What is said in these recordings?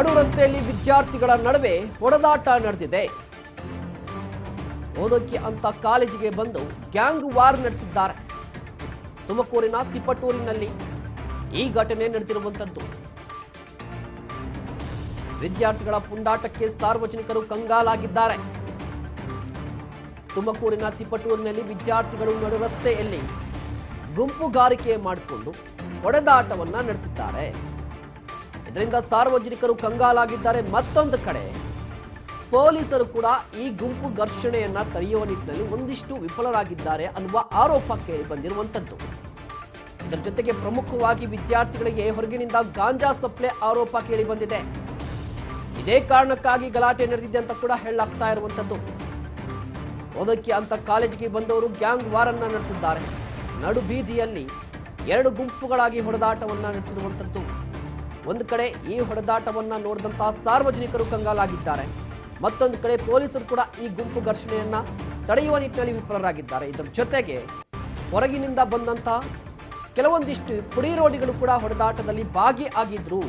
ನಡು ರಸ್ತೆಯಲ್ಲಿ ವಿದ್ಯಾರ್ಥಿಗಳ ನಡುವೆ ಹೊಡೆದಾಟ ನಡೆದಿದೆ. ಓದೋಕೆ ಅಂತ ಕಾಲೇಜಿಗೆ ಬಂದು ಗ್ಯಾಂಗ್ ವಾರ್ ನಡೆಸಿದ್ದಾರೆ. ತುಮಕೂರಿನ ತಿಪ್ಪಟೂರಿನಲ್ಲಿ ಈ ಘಟನೆ ನಡೆದಿರುವಂಥದ್ದು. ವಿದ್ಯಾರ್ಥಿಗಳ ಪುಂಡಾಟಕ್ಕೆ ಸಾರ್ವಜನಿಕರು ಕಂಗಾಲಾಗಿದ್ದಾರೆ. ತುಮಕೂರಿನ ತಿಪ್ಪಟೂರಿನಲ್ಲಿ ವಿದ್ಯಾರ್ಥಿಗಳು ನಡು ರಸ್ತೆಯಲ್ಲಿ ಗುಂಪುಗಾರಿಕೆ ಮಾಡಿಕೊಂಡು ಹೊಡೆದಾಟವನ್ನ ನಡೆಸಿದ್ದಾರೆ. ಇದರಿಂದ ಸಾರ್ವಜನಿಕರು ಕಂಗಾಲಾಗಿದ್ದಾರೆ ಮತ್ತೊಂದು ಕಡೆ. ಪೊಲೀಸರು ಕೂಡ ಈ ಗುಂಪು ಘರ್ಷಣೆಯನ್ನ ತಡೆಯುವ ನಿಟ್ಟಿನಲ್ಲಿ ಒಂದಿಷ್ಟು ವಿಫಲರಾಗಿದ್ದಾರೆ ಅನ್ನುವ ಆರೋಪ ಕೇಳಿ ಬಂದಿರುವಂತದ್ದು ಇದರ ಜೊತೆಗೆ ಪ್ರಮುಖವಾಗಿ ವಿದ್ಯಾರ್ಥಿಗಳಿಗೆ ಹೊರಗಿನಿಂದ ಗಾಂಜಾ ಸಪ್ಲೈ ಆರೋಪ ಕೇಳಿ ಬಂದಿದೆ ಇದೇ ಕಾರಣಕ್ಕಾಗಿ ಗಲಾಟೆ ನಡೆದಿದೆ ಅಂತ ಕೂಡ ಹೇಳಾಗ್ತಾ ಇರುವಂತದ್ದು ಓದಕ್ಕೆ ಅಂತ ಕಾಲೇಜಿಗೆ ಬಂದವರು ಗ್ಯಾಂಗ್ ವಾರನ್ನ ನಡೆಸಿದ್ದಾರೆ. ನಡು ಬೀದಿಯಲ್ಲಿ ಎರಡು ಗುಂಪುಗಳಾಗಿ ಹೊಡೆದಾಟವನ್ನ ನಡೆಸಿರುವಂತದ್ದು ಒಂದು ಕಡೆ ಈ ಹೊಡೆದಾಟವನ್ನು ನೋಡಿದಂತಹ ಸಾರ್ವಜನಿಕರು ಕಂಗಾಲಾಗಿದ್ದಾರೆ. ಮತ್ತೊಂದು ಕಡೆ ಪೊಲೀಸರು ಕೂಡ ಈ ಗುಂಪು ಘರ್ಷಣೆಯನ್ನ ತಡೆಯುವ ನಿಟ್ಟಿನಲ್ಲಿ ವಿಫಲರಾಗಿದ್ದಾರೆ. ಇದರ ಜೊತೆಗೆ ಹೊರಗಿನಿಂದ ಬಂದಂತಹ ಕೆಲವೊಂದಿಷ್ಟು ಪುಡಿ ರೋಡಿಗಳು ಕೂಡ ಹೊಡೆದಾಟದಲ್ಲಿ ಭಾಗಿಯಾಗಿದ್ರು.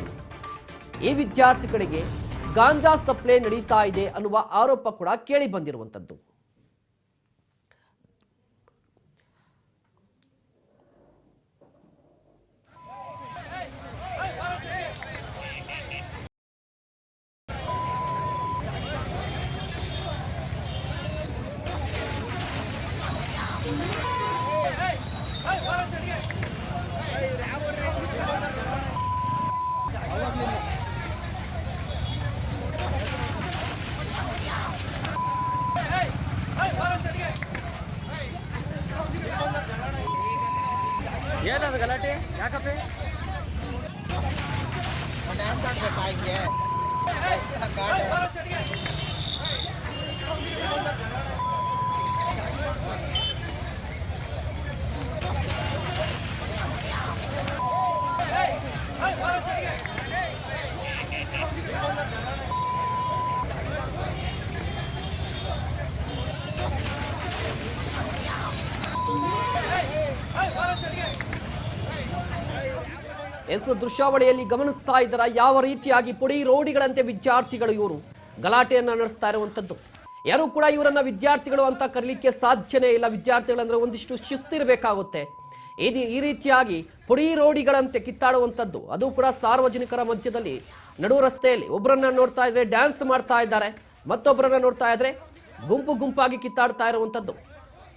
ಈ ವಿದ್ಯಾರ್ಥಿಗಳಿಗೆ ಗಾಂಜಾ ಸಪ್ಲೈ ನಡೀತಾ ಇದೆ ಅನ್ನುವ ಆರೋಪ ಕೂಡ ಕೇಳಿ ಬಂದಿರುವಂತದ್ದು. ಏನದು ಗಲಾಟೆ? ಯಾಕಪ್ಪೆ? ಡ್ಯಾನ್ಸ್ ಆಡ್ಬೇಕಾ ಹಿಂಗೆ? ಎಸ್ ದೃಶ್ಯಾವಳಿಯಲ್ಲಿ ಗಮನಿಸ್ತಾ ಇದ್ದರ ಯಾವ ರೀತಿಯಾಗಿ ಪುಡಿ ರೋಡಿಗಳಂತೆ ವಿದ್ಯಾರ್ಥಿಗಳು ಇವರು ಗಲಾಟೆಯನ್ನು ನಡೆಸ್ತಾ ಇರುವಂಥದ್ದು ಯಾರು ಕೂಡ ಇವರನ್ನು ವಿದ್ಯಾರ್ಥಿಗಳು ಅಂತ ಕರೀಲಿಕ್ಕೆ ಸಾಧ್ಯನೇ ಇಲ್ಲ. ವಿದ್ಯಾರ್ಥಿಗಳಂದರೆ ಒಂದಿಷ್ಟು ಶಿಸ್ತಿರಬೇಕಾಗುತ್ತೆ ಇದು ಈ ರೀತಿಯಾಗಿ ಪುಡಿ ರೋಡಿಗಳಂತೆ ಕಿತ್ತಾಡುವಂಥದ್ದು ಅದು ಕೂಡ ಸಾರ್ವಜನಿಕರ ಮಧ್ಯದಲ್ಲಿ ನಡು ರಸ್ತೆಯಲ್ಲಿ. ಒಬ್ಬರನ್ನ ನೋಡ್ತಾ ಇದ್ರೆ ಡ್ಯಾನ್ಸ್ ಮಾಡ್ತಾ ಇದ್ದಾರೆ ಮತ್ತೊಬ್ಬರನ್ನ ನೋಡ್ತಾ ಇದ್ರೆ ಗುಂಪು ಗುಂಪಾಗಿ ಕಿತ್ತಾಡ್ತಾ ಇರುವಂಥದ್ದು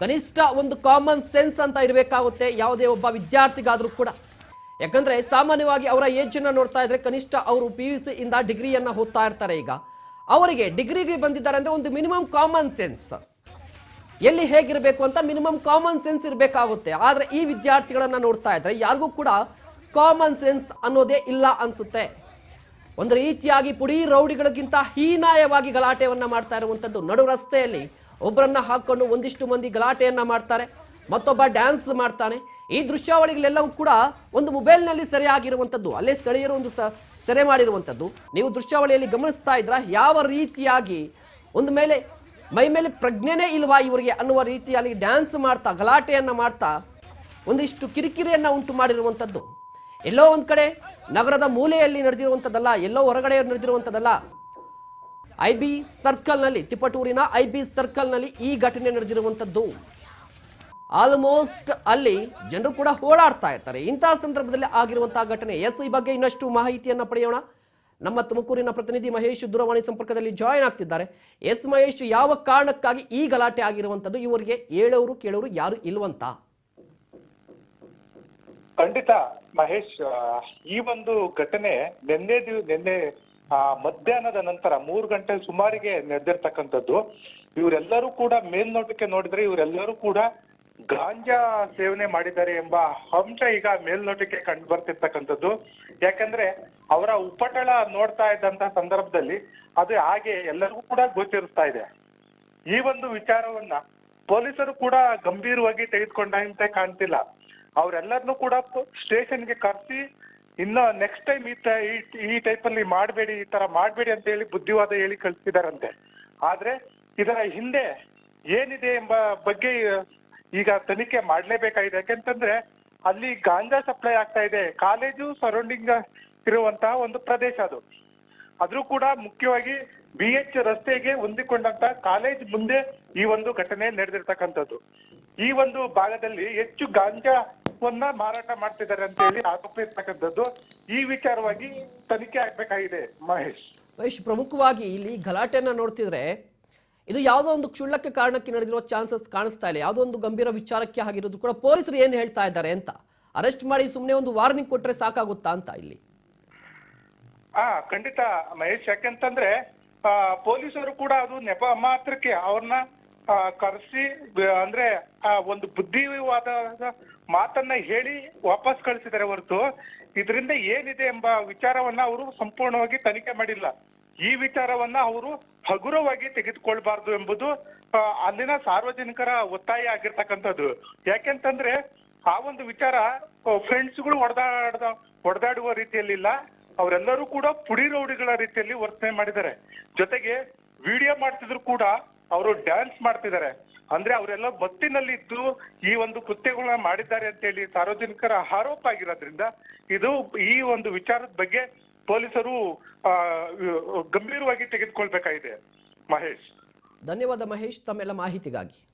ಕನಿಷ್ಠ ಒಂದು ಕಾಮನ್ ಸೆನ್ಸ್ ಅಂತ ಇರಬೇಕಾಗುತ್ತೆ, ಯಾವುದೇ ಒಬ್ಬ ವಿದ್ಯಾರ್ಥಿಗಾದರೂ ಕೂಡ. ಯಾಕಂದ್ರೆ ಸಾಮಾನ್ಯವಾಗಿ ಅವರ ಏಜ್ ಅನ್ನ ನೋಡ್ತಾ ಇದ್ರೆ ಕನಿಷ್ಠ ಅವರು ಪಿ ಯು ಸಿ ಇಂದ ಡಿಗ್ರಿಯನ್ನ ಓದ್ತಾ ಇರ್ತಾರೆ ಈಗ. ಅವರಿಗೆ ಡಿಗ್ರಿಗೆ ಬಂದಿದ್ದಾರೆ ಅಂದ್ರೆ ಒಂದು ಮಿನಿಮಮ್ ಕಾಮನ್ ಸೆನ್ಸ್. ಎಲ್ಲಿ ಹೇಗಿರಬೇಕು ಅಂತ ಮಿನಿಮಮ್ ಕಾಮನ್ ಸೆನ್ಸ್ ಇರಬೇಕಾಗುತ್ತೆ. ಆದ್ರೆ ಈ ವಿದ್ಯಾರ್ಥಿಗಳನ್ನ ನೋಡ್ತಾ ಇದ್ರೆ ಯಾರಿಗೂ ಕೂಡ ಕಾಮನ್ ಸೆನ್ಸ್ ಅನ್ನೋದೇ ಇಲ್ಲ ಅನ್ಸುತ್ತೆ. ಒಂದು ರೀತಿಯಾಗಿ ಪುಡಿ ರೌಡಿಗಳಿಗಿಂತ ಹೀನಾಯವಾಗಿ ಗಲಾಟೆಯನ್ನು ಮಾಡ್ತಾ ಇರುವಂಥದ್ದು ನಡು ರಸ್ತೆಯಲ್ಲಿ ಒಬ್ಬರನ್ನ ಹಾಕೊಂಡು ಒಂದಿಷ್ಟು ಮಂದಿ ಗಲಾಟೆಯನ್ನು ಮಾಡ್ತಾರೆ. ಮತ್ತೊಬ್ಬ ಡ್ಯಾನ್ಸ್ ಮಾಡ್ತಾನೆ. ಈ ದೃಶ್ಯಾವಳಿಗಳೆಲ್ಲವೂ ಕೂಡ ಒಂದು ಮೊಬೈಲ್ನಲ್ಲಿ ಸೆರೆಯಾಗಿರುವಂಥದ್ದು, ಅಲ್ಲೇ ಸ್ಥಳೀಯರು ಒಂದು ಸೆರೆ ಮಾಡಿರುವಂಥದ್ದು. ನೀವು ದೃಶ್ಯಾವಳಿಯಲ್ಲಿ ಗಮನಿಸ್ತಾ ಇದ್ರ, ಯಾವ ರೀತಿಯಾಗಿ ಒಂದು ಮೇಲೆ, ಮೈ ಮೇಲೆ ಪ್ರಜ್ಞೆನೇ ಇಲ್ವಾ ಇವರಿಗೆ ಅನ್ನುವ ರೀತಿಯಲ್ಲಿ ಡ್ಯಾನ್ಸ್ ಮಾಡ್ತಾ, ಗಲಾಟೆಯನ್ನು ಮಾಡ್ತಾ ಒಂದಿಷ್ಟು ಕಿರಿಕಿರಿಯನ್ನು ಉಂಟು ಮಾಡಿರುವಂಥದ್ದು. ಎಲ್ಲೋ ಒಂದು ಕಡೆ ನಗರದ ಮೂಲೆಯಲ್ಲಿ ನಡೆದಿರುವಂಥದ್ದಲ್ಲ, ಎಲ್ಲೋ ಹೊರಗಡೆ ನಡೆದಿರುವಂಥದ್ದಲ್ಲ. ಐ ಬಿ ಸರ್ಕಲ್ನಲ್ಲಿ ತಿಪ್ಪಟೂರಿನ ಐ ಬಿ ಸರ್ಕಲ್ನಲ್ಲಿ ಈ ಘಟನೆ ನಡೆದಿರುವಂಥದ್ದು. ಆಲ್ಮೋಸ್ಟ್ ಅಲ್ಲಿ ಜನರು ಕೂಡ ಓಡಾಡ್ತಾ ಇರ್ತಾರೆ. ಇಂತಹ ಸಂದರ್ಭದಲ್ಲಿ ಆಗಿರುವಂತಹ ಘಟನೆ ಎಸ್ ಈ ಬಗ್ಗೆ ಇನ್ನಷ್ಟು ಮಾಹಿತಿಯನ್ನು ಪಡೆಯೋಣ. ನಮ್ಮ ತುಮಕೂರಿನ ಪ್ರತಿನಿಧಿ ಮಹೇಶ್ ದೂರವಾಣಿ ಸಂಪರ್ಕದಲ್ಲಿ ಜಾಯಿನ್ ಆಗ್ತಿದ್ದಾರೆ. ಎಸ್ ಮಹೇಶ್, ಯಾವ ಕಾರಣಕ್ಕಾಗಿ ಈ ಗಲಾಟೆ ಆಗಿರುವಂಥದ್ದು? ಇವರಿಗೆ ಹೇಳೋರು, ಕೇಳೋರು ಯಾರು ಇಲ್ವಂತ? ಖಂಡಿತ ಮಹೇಶ್ ಈ ಒಂದು ಘಟನೆ ನಿನ್ನೆ ನಿನ್ನೆ ಮಧ್ಯಾಹ್ನದ ನಂತರ ಮೂರು ಗಂಟೆ ಸುಮಾರಿಗೆ ನಡೆದಿರ್ತಕ್ಕಂಥದ್ದು. ಇವರೆಲ್ಲರೂ ಕೂಡ ಮೇಲ್ನೋಟಕ್ಕೆ ನೋಡಿದ್ರೆ ಇವರೆಲ್ಲರೂ ಕೂಡ ಗಾಂಜಾ ಸೇವನೆ ಮಾಡಿದ್ದಾರೆ ಎಂಬ ಅಂಶ ಈಗ ಮೇಲ್ನೋಟಕ್ಕೆ ಕಂಡು ಬರ್ತಿರ್ತಕ್ಕಂಥದ್ದು. ಯಾಕಂದ್ರೆ ಅವರ ಉಪಟಳ ನೋಡ್ತಾ ಇದ್ದಂತ ಸಂದರ್ಭದಲ್ಲಿ ಅದು ಹಾಗೆ ಎಲ್ಲರಿಗೂ ಕೂಡ ಗೋಚರಿಸ್ತಾ ಇದೆ. ಈ ಒಂದು ವಿಚಾರವನ್ನ ಪೊಲೀಸರು ಕೂಡ ಗಂಭೀರವಾಗಿ ತೆಗೆದುಕೊಂಡಂತೆ ಕಾಣ್ತಿಲ್ಲ. ಅವರೆಲ್ಲರನ್ನೂ ಕೂಡ ಸ್ಟೇಷನ್ಗೆ ಕರೆಸಿ, ಇನ್ನ ನೆಕ್ಸ್ಟ್ ಟೈಮ್ ಈ- ಈ ಟೈಪ್ ಅಲ್ಲಿ ಮಾಡಬೇಡಿ, ಈ ತರ ಮಾಡಬೇಡಿ ಅಂತ ಹೇಳಿ ಬುದ್ಧಿವಾದ ಹೇಳಿ ಕಳಿಸಿದಾರಂತೆ. ಆದ್ರೆ ಇದರ ಹಿಂದೆ ಏನಿದೆ ಎಂಬ ಬಗ್ಗೆ ಈಗ ತನಿಖೆ ಮಾಡಲೇಬೇಕಾಗಿದೆ. ಯಾಕೆಂತಂದ್ರೆ ಅಲ್ಲಿ ಗಾಂಜಾ ಸಪ್ಲೈ ಆಗ್ತಾ ಇದೆ. ಕಾಲೇಜು ಸರೌಂಡಿಂಗ್ ಇರುವಂತಹ ಒಂದು ಪ್ರದೇಶ ಅದು. ಆದ್ರೂ ಕೂಡ ಮುಖ್ಯವಾಗಿ ಬಿ ಎಚ್ ರಸ್ತೆಗೆ ಹೊಂದಿಕೊಂಡಂತ ಕಾಲೇಜ್ ಮುಂದೆ ಈ ಒಂದು ಘಟನೆ ನಡೆದಿರ್ತಕ್ಕಂಥದ್ದು. ಈ ಒಂದು ಭಾಗದಲ್ಲಿ ಹೆಚ್ಚು ಗಾಂಜಾವನ್ನ ಮಾರಾಟ ಮಾಡ್ತಿದ್ದಾರೆ ಅಂತ ಹೇಳಿ ಆರೋಪ ಇರ್ತಕ್ಕಂಥದ್ದು. ಈ ವಿಚಾರವಾಗಿ ತನಿಖೆ ಆಗ್ಬೇಕಾಗಿದೆ. ಮಹೇಶ್. ಮಹೇಶ್, ಪ್ರಮುಖವಾಗಿ ಇಲ್ಲಿ ಗಲಾಟೆಯನ್ನ ನೋಡ್ತಿದ್ರೆ ಇದು ಯಾವುದೋ ಒಂದು ಕ್ಷುಳ್ಳಕ್ಕೆ ಕಾರಣಕ್ಕೆ ನಡೆದಿರುವ ಚಾನ್ಸಸ್ ಕಾಣಿಸ್ತಾ ಇಲ್ಲ. ಯಾವುದೋ ಒಂದು ಗಂಭೀರ ವಿಚಾರಕ್ಕೆ ಆಗಿರೋದು ಕೂಡ ಪೊಲೀಸರು ಏನು ಹೇಳ್ತಾ ಇದ್ದಾರೆ ಅಂತ. ಅರೆಸ್ಟ್ ಮಾಡಿ ಸುಮ್ಮನೆ ಒಂದು ವಾರ್ನಿಂಗ್ ಕೊಟ್ಟರೆ ಸಾಕಾಗುತ್ತಾ ಅಂತ ಇಲ್ಲಿ. ಆ, ಖಂಡಿತ ಮಹೇಶ್, ಯಾಕೆಂತಂದ್ರೆ ಪೊಲೀಸರು ಕೂಡ ಅದು ನೆಪ ಮಾತ್ರಕ್ಕೆ ಅವ್ರನ್ನ ಕರೆಸಿ ಅಂದ್ರೆ ಒಂದು ಬುದ್ಧಿವಾದ ಮಾತನ್ನ ಹೇಳಿ ವಾಪಸ್ ಕಳಿಸಿದ್ದಾರೆ ಹೊರತು. ಇದರಿಂದ ಏನಿದೆ ಎಂಬ ವಿಚಾರವನ್ನ ಅವರು ಸಂಪೂರ್ಣವಾಗಿ ತನಿಖೆ ಮಾಡಿಲ್ಲ. ಈ ವಿಚಾರವನ್ನ ಅವರು ಹಗುರವಾಗಿ ತೆಗೆದುಕೊಳ್ಬಾರ್ದು ಎಂಬುದು ಅಲ್ಲಿನ ಸಾರ್ವಜನಿಕರ ಒತ್ತಾಯ ಆಗಿರ್ತಕ್ಕಂಥದ್ದು. ಯಾಕೆಂತಂದ್ರೆ, ಆ ಒಂದು ವಿಚಾರ ಫ್ರೆಂಡ್ಸ್ಗಳು ಹೊಡೆದಾಡ ಹೊಡೆದಾಡುವ ರೀತಿಯಲ್ಲಿಲ್ಲ. ಅವರೆಲ್ಲರೂ ಕೂಡ ಪುಡಿ ರೌಡಿಗಳ ರೀತಿಯಲ್ಲಿ ವರ್ತನೆ ಮಾಡಿದ್ದಾರೆ. ಜೊತೆಗೆ ವಿಡಿಯೋ ಮಾಡ್ತಿದ್ರು ಕೂಡ ಅವರು ಡ್ಯಾನ್ಸ್ ಮಾಡ್ತಿದ್ದಾರೆ. ಅಂದ್ರೆ ಅವರೆಲ್ಲ ಬತ್ತಿನಲ್ಲಿ ಇದ್ದು ಈ ಒಂದು ಕೃತ್ಯಗಳನ್ನ ಮಾಡಿದ್ದಾರೆ ಅಂತ ಹೇಳಿ ಸಾರ್ವಜನಿಕರ ಆರೋಪ ಆಗಿರೋದ್ರಿಂದ, ಇದು ಈ ಒಂದು ವಿಚಾರದ ಬಗ್ಗೆ ಪೊಲೀಸರು ಗಂಭೀರವಾಗಿ ತೆಗೆದುಕೊಳ್ಬೇಕಾಗಿದೆ. ಮಹೇಶ್. ಧನ್ಯವಾದ ಮಹೇಶ್ ತಮ್ಮೆಲ್ಲ ಮಾಹಿತಿಗಾಗಿ.